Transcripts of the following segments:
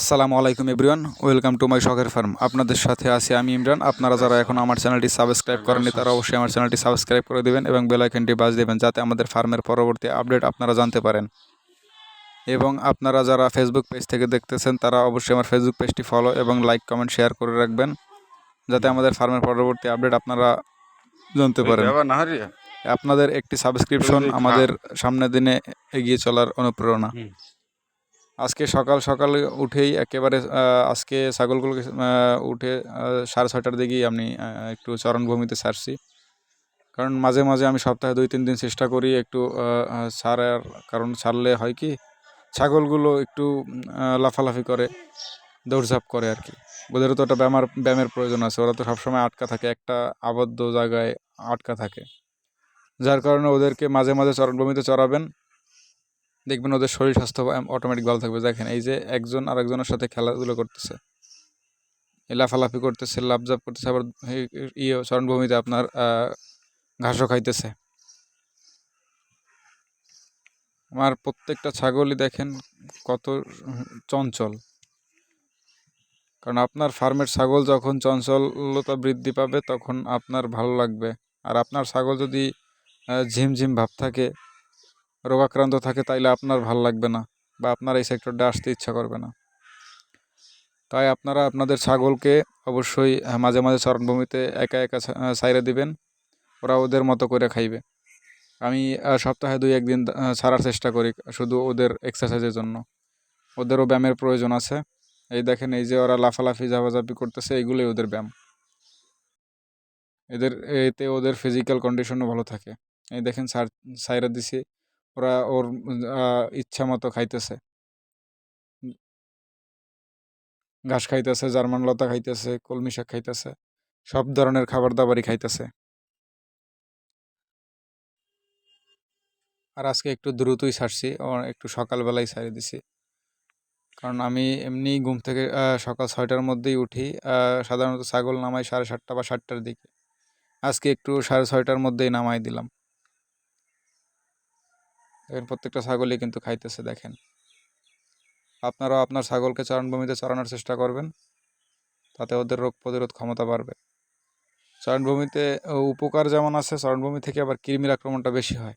আসসালামু আলাইকুম everyone welcome to my শখের ফার্ম। আপনাদের সাথে আছি আমি ইমরান। আপনারা যারা এখন আমার চ্যানেলটি সাবস্ক্রাইব করেননি তারা অবশ্যই আমার চ্যানেলটি সাবস্ক্রাইব করে দেবেন এবং বেল আইকনটি বাজ দেবেন যাতে আমাদের ফার্মের পরবর্তী আপডেট আপনারা জানতে পারেন। এবং আপনারা যারা ফেসবুক পেজ থেকে দেখতেছেন তারা অবশ্যই আমার ফেসবুক পেজটি ফলো এবং লাইক কমেন্ট শেয়ার করে রাখবেন যাতে আমাদের ফার্মের পরবর্তী আপডেট আপনারা জানতে পারেন। আপনাদের একটি সাবস্ক্রিপশন আমাদের সামনের দিনে এগিয়ে চলার অনুপ্রেরণা। আজকে সকাল সকাল উঠেই একেবারে আজকে ছাগলগুলোকে উঠে সাড়ে ছয়টার দিকেই আমি একটু চরণভূমিতে ছাড়ছি কারণ মাঝে মাঝে আমি সপ্তাহে দুই, তিন দিন চেষ্টা করি একটু ছাড়ার কারণ ছাড়লে হয় কি, ছাগলগুলো একটু লাফালাফি করে, দৌড়ঝাঁপ করে আর কি। ওদেরও তো একটা ব্যামার, ব্যায়ামের প্রয়োজন আছে, ওরা তো সবসময় আটকা থাকে, একটা আবদ্ধ জায়গায় আটকা থাকে। যার কারণে ওদেরকে মাঝে মাঝে চরণভূমিতে চড়াবেন। দেখবেন ওদের শরীর স্বাস্থ্য অটোমেটিক ভালো থাকবে। দেখেন, এই যে একজন আর একজনের সাথে খেলাধুলো করতেছে। লাফালাফি করতেছে লাফজাপ করতেছে, আবার ইয়ে চরণভূমিতে আপনার ঘাসও খাইতেছে। আমার প্রত্যেকটা ছাগলই দেখেন কত চঞ্চল। কারণ আপনার ফার্মের ছাগল যখন চঞ্চলতা বৃদ্ধি পাবে, তখন আপনার ভালো লাগবে। আর আপনার ছাগল যদি ঝিমঝিম ভাব থাকে রোগাক্রান্ত থাকে তাইলে আপনার ভালো লাগবে না বা আপনার এই সেক্টরটা আসতে ইচ্ছা করবে না। তাই আপনারা আপনাদের ছাগলকে অবশ্যই মাঝে মাঝে চরণভূমিতে একা একা সাইরে দিবেন। ওরা ওদের মতো করে খাইবে। আমি সপ্তাহে দুই একদিন ছাড়ার চেষ্টা করি শুধু ওদের এক্সারসাইজের জন্য। ওদেরও ব্যায়ামের প্রয়োজন আছে। এই দেখেন, এই যে ওরা লাফালাফি, ঝাপাঝাপি করতেছে, এইগুলোই ওদের ব্যায়াম। এদের, এতে ওদের ফিজিক্যাল কন্ডিশনও ভালো থাকে। এই দেখেন সাইরা দিছি। ওরা ওর ইচ্ছা মতো খাইতেছে। ঘাস খাইতেছে, জার্মান লতা খাইতেছে, কলমি শাক খাইতেছে, সব ধরনের খাবার দাবারই খাইতেছে। আর আজকে একটু দ্রুতই ছাড়ছি একটু সকালবেলায় ছাড়ি দিছি। কারণ আমি এমনি ঘুম থেকে সকাল ছয়টার মধ্যেই উঠি সাধারণত ছাগল নামাই সাড়ে সাতটা বা সাতটার দিকে। আজকে একটু সাড়ে ছয়টার মধ্যেই নামাই দিলাম। দেখেন, প্রত্যেকটা ছাগলই কিন্তু খাইতেছে, দেখেন। আপনারাও আপনার ছাগলকে চারণভূমিতে চড়ানোর চেষ্টা করবেন, তাতে ওদের রোগ প্রতিরোধ ক্ষমতা বাড়বে। চারণভূমিতে উপকার যেমন আছে, চারণভূমি থেকে আবার কৃমির আক্রমণটা বেশি হয়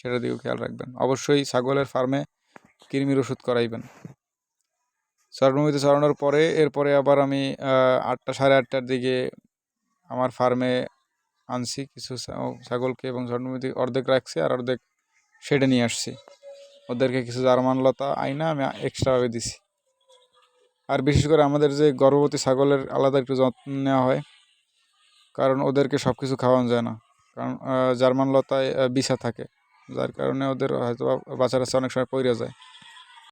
সেটা দিকেও খেয়াল রাখবেন। অবশ্যই ছাগলের ফার্মে কৃমির ওষুধ করাইবেন। চারণভূমিতে চড়ানোর পরে, এরপরে আবার আমি আটটা সাড়ে আটটার দিকে আমার ফার্মে আনছি, কিছু ছাগলকে এবং চারণভূমিতে অর্ধেক রাখছি আর অর্ধেক শেডে নিয়ে আসছি। ওদেরকে কিছু জার্মানলতা আইনা আমি এক্সট্রাভাবে দিছি। আর বিশেষ করে আমাদের যে গর্ভবতী ছাগলের আলাদা একটু যত্ন নেওয়া হয়, কারণ ওদেরকে সব কিছু খাওয়ানো যায় না। কারণ জার্মানলতায় বিছা থাকে, যার কারণে ওদের হয়তো বাচ্চারা অনেক সময় পইরা যায়।